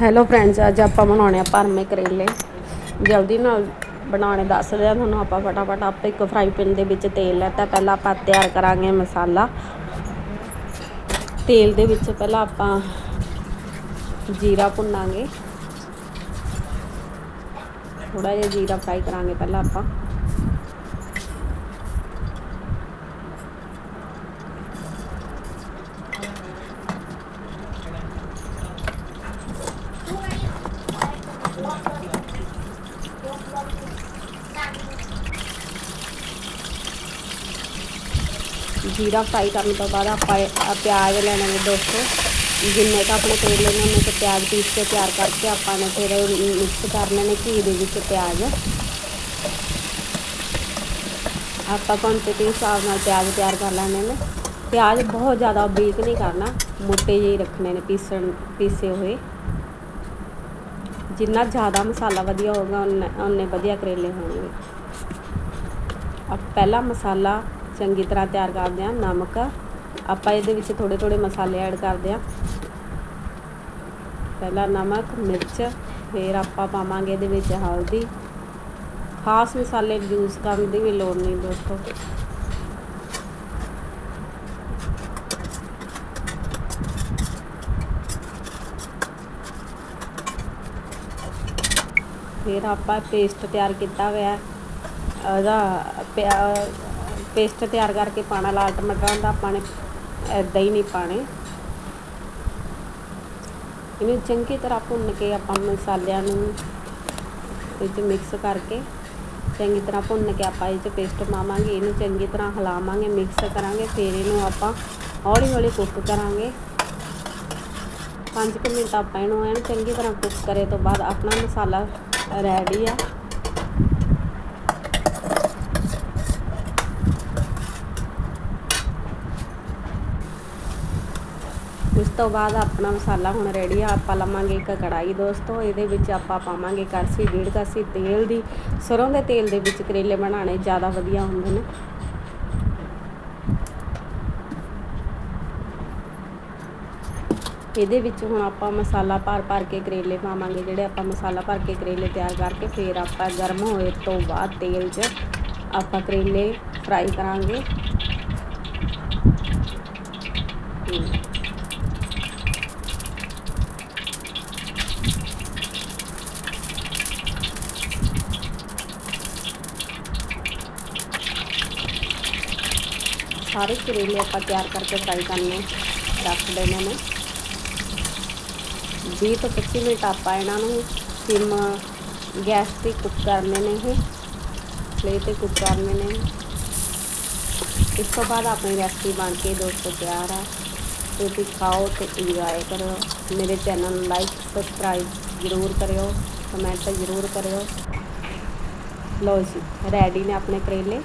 Hello friends ਅੱਜ ਆਪਾਂ ਬਣਾਉਣੇ ਆ ਭਰਮੇ ਕਰੇਲੇ। ਜਲਦੀ ਨਾਲ ਬਣਾਉਣੇ, ਦੱਸ ਦਿਆਂ ਤੁਹਾਨੂੰ ਆਪਾਂ ਫਟਾਫਟ। ਆਪੇ ਇੱਕ ਫਰਾਈ ਪੈਨ ਦੇ ਵਿੱਚ ਤੇਲ ਲੈਤਾ। ਪਹਿਲਾਂ ਆਪਾਂ ਤਿਆਰ ਕਰਾਂਗੇ ਮਸਾਲਾ। ਤੇਲ ਦੇ ਵਿੱਚ ਪਹਿਲਾਂ ਆਪਾਂ ਜੀਰਾ ਭੁੰਨਾਂਗੇ। ਥੋੜਾ ਜਿਹਾ ਜੀਰਾ ਫਰਾਈ ਕਰਾਂਗੇ ਪਹਿਲਾਂ ਆਪਾਂ। ਜੀਰਾ ਫਰਾਈ ਕਰਨ ਤੋਂ ਬਾਅਦ ਆਪਾਂ ਇਹ- ਪਿਆਜ਼ ਲੈਣੇ ਨੇ ਦੋਸਤੋ ਜਿੰਨੇ ਕ ਆਪਣੇ ਤੇਲ ਲੈਣੇ ਉਹਨੇ ਕੁ ਪਿਆਜ਼ ਪੀਸ ਕੇ ਤਿਆਰ ਕਰਕੇ ਆਪਾਂ ਨੇ ਫਿਰ ਮਿਕਸ ਕਰ ਲੈਣੇ ਘੀ ਦੇ ਵਿੱਚ ਪਿਆਜ਼ ਆਪਾਂ ਕੁਆਂਟੀਟੀ ਹਿਸਾਬ ਨਾਲ ਪਿਆਜ਼ ਤਿਆਰ ਕਰ ਲੈਣੇ ਨੇ ਪਿਆਜ਼ ਬਹੁਤ ਜ਼ਿਆਦਾ ਬਰੀਕ ਨਹੀਂ ਕਰਨਾ ਮੋਟੇ ਜਿਹੇ ਰੱਖਣੇ ਨੇ ਪੀਸਣ ਪੀਸੇ ਹੋਏ ਜਿੰਨਾ ਜ਼ਿਆਦਾ ਮਸਾਲਾ ਵਧੀਆ ਹੋਗਾ ਉਹਨੇ ਵਧੀਆ ਕਰੇਲੇ ਹੋਣਗੇ। ਆ ਪਹਿਲਾ ਮਸਾਲਾ ਚੰਗੀ ਤਰ੍ਹਾਂ ਤਿਆਰ ਕਰਦੇ ਹਾਂ ਨਮਕ। ਆਪਾਂ ਇਹਦੇ ਵਿੱਚ ਥੋੜੇ ਥੋੜੇ ਮਸਾਲੇ ਐਡ ਕਰਦੇ ਹਾਂ ਪਹਿਲਾ ਨਮਕ, ਮਿਰਚ, ਫਿਰ ਆਪਾਂ ਪਾਵਾਂਗੇ ਇਹਦੇ ਵਿੱਚ ਹਲਦੀ। ਖਾਸ ਮਸਾਲੇ ਯੂਜ਼ ਕਰਨ ਦੀ ਵੀ ਲੋੜ ਨਹੀਂ ਦੋਸਤੋ। ਫਿਰ ਆਪਾਂ ਪੇਸਟ ਤਿਆਰ ਕੀਤਾ ਹੋਇਆ ਉਹਦਾ ਪੇਸਟ ਤਿਆਰ ਕਰਕੇ ਪਾਣਾ ਲਾਲ ਟਮਾਟਰਾਂ ਦਾ ਆਪਾਂ ਨੇ ਐਦਾਂ ਹੀ ਨਹੀਂ ਪਾਣੇ ਇਹਨੂੰ ਚੰਗੀ ਤਰ੍ਹਾਂ ਭੁੰਨ ਕੇ ਆਪਾਂ ਮਸਾਲਿਆਂ ਨੂੰ ਵਿੱਚ ਮਿਕਸ ਕਰਕੇ ਚੰਗੀ ਤਰ੍ਹਾਂ ਭੁੰਨ ਕੇ ਆਪਾਂ ਇਹ 'ਚ ਪੇਸਟ ਪਾਵਾਂਗੇ। ਇਹਨੂੰ ਚੰਗੀ ਤਰ੍ਹਾਂ ਹਿਲਾਵਾਂਗੇ ਮਿਕਸ ਕਰਾਂਗੇ। ਫਿਰ ਇਹਨੂੰ ਆਪਾਂ ਹੌਲੀ ਹੌਲੀ ਕੁੱਕ ਕਰਾਂਗੇ। 5 ਮਿੰਟ ਆਪਾਂ ਇਹਨੂੰ ਐਨ ਚੰਗੀ ਤਰ੍ਹਾਂ ਕੁੱਕ ਕਰੇ ਤੋਂ ਬਾਅਦ ਆਪਣਾ ਮਸਾਲਾ ਰੈਡੀ ਆ। ਉਸ ਤੋਂ ਬਾਅਦ ਆਪਣਾ ਮਸਾਲਾ ਹੁਣ ਰੈਡੀ ਆ। ਆਪਾਂ ਲਵਾਂਗੇ ਇੱਕ ਕੜਾਈ ਦੋਸਤੋ, ਇਹਦੇ ਵਿੱਚ ਆਪਾਂ ਪਾਵਾਂਗੇ ਕੜਛੀ ਡੇਢ ਕੜਛੀ ਤੇਲ ਦੀ। ਸਰੋਂ ਦੇ ਤੇਲ ਦੇ ਵਿੱਚ ਕਰੇਲੇ ਬਣਾਉਣੇ ਜ਼ਿਆਦਾ ਵਧੀਆ ਹੁੰਦੇ ਨੇ। ਇਹਦੇ ਵਿੱਚ ਹੁਣ ਆਪਾਂ ਮਸਾਲਾ ਭਰ ਭਰ ਕੇ ਕਰੇਲੇ ਪਾਵਾਂਗੇ, ਜਿਹੜੇ ਆਪਾਂ ਮਸਾਲਾ ਭਰ ਕੇ ਕਰੇਲੇ ਤਿਆਰ ਕਰਕੇ ਫਿਰ ਆਪਾਂ ਗਰਮ ਹੋਏ ਤੋਂ ਬਾਅਦ ਤੇਲ 'ਚ ਆਪਾਂ ਕਰੇਲੇ ਫਰਾਈ ਕਰਾਂਗੇ। ਸਾਰੇ ਕਰੇਲੇ ਆਪਾਂ ਤਿਆਰ ਕਰਕੇ ਫਰਾਈ ਕਰਨੇ ਰੱਖ ਦੇਣੇ ਨੇ। 20 ਤੋਂ 25 ਮਿੰਟ ਆਪਾਂ ਇਹਨਾਂ ਨੂੰ ਸਿਮ ਗੈਸ ਤੇ ਕੁੱਕ ਕਰਨੇ ਨੇ ਇਹ ਫਲੇ ਤੇ ਕੁੱਕ ਕਰਨੇ ਨੇ। ਇਸ ਤੋਂ ਬਾਅਦ ਆਪਣੀ ਰੈਸਪੀ ਬਣ ਕੇ ਦੋਸਤੋ ਤਿਆਰ ਆ। ਤੁਸੀਂ ਖਾਓ ਤੇ ਇੰਜੋਏ ਕਰੋ ਮੇਰੇ ਚੈਨਲ ਨੂੰ ਲਾਈਕ ਸਬਸਕ੍ਰਾਈਬ ਜ਼ਰੂਰ ਕਰਿਓ ਕਮੈਂਟ ਜ਼ਰੂਰ ਕਰਿਓ। ਲੋ ਜੀ ਰੈਡੀ ਨੇ ਆਪਣੇ ਕਰੇਲੇ।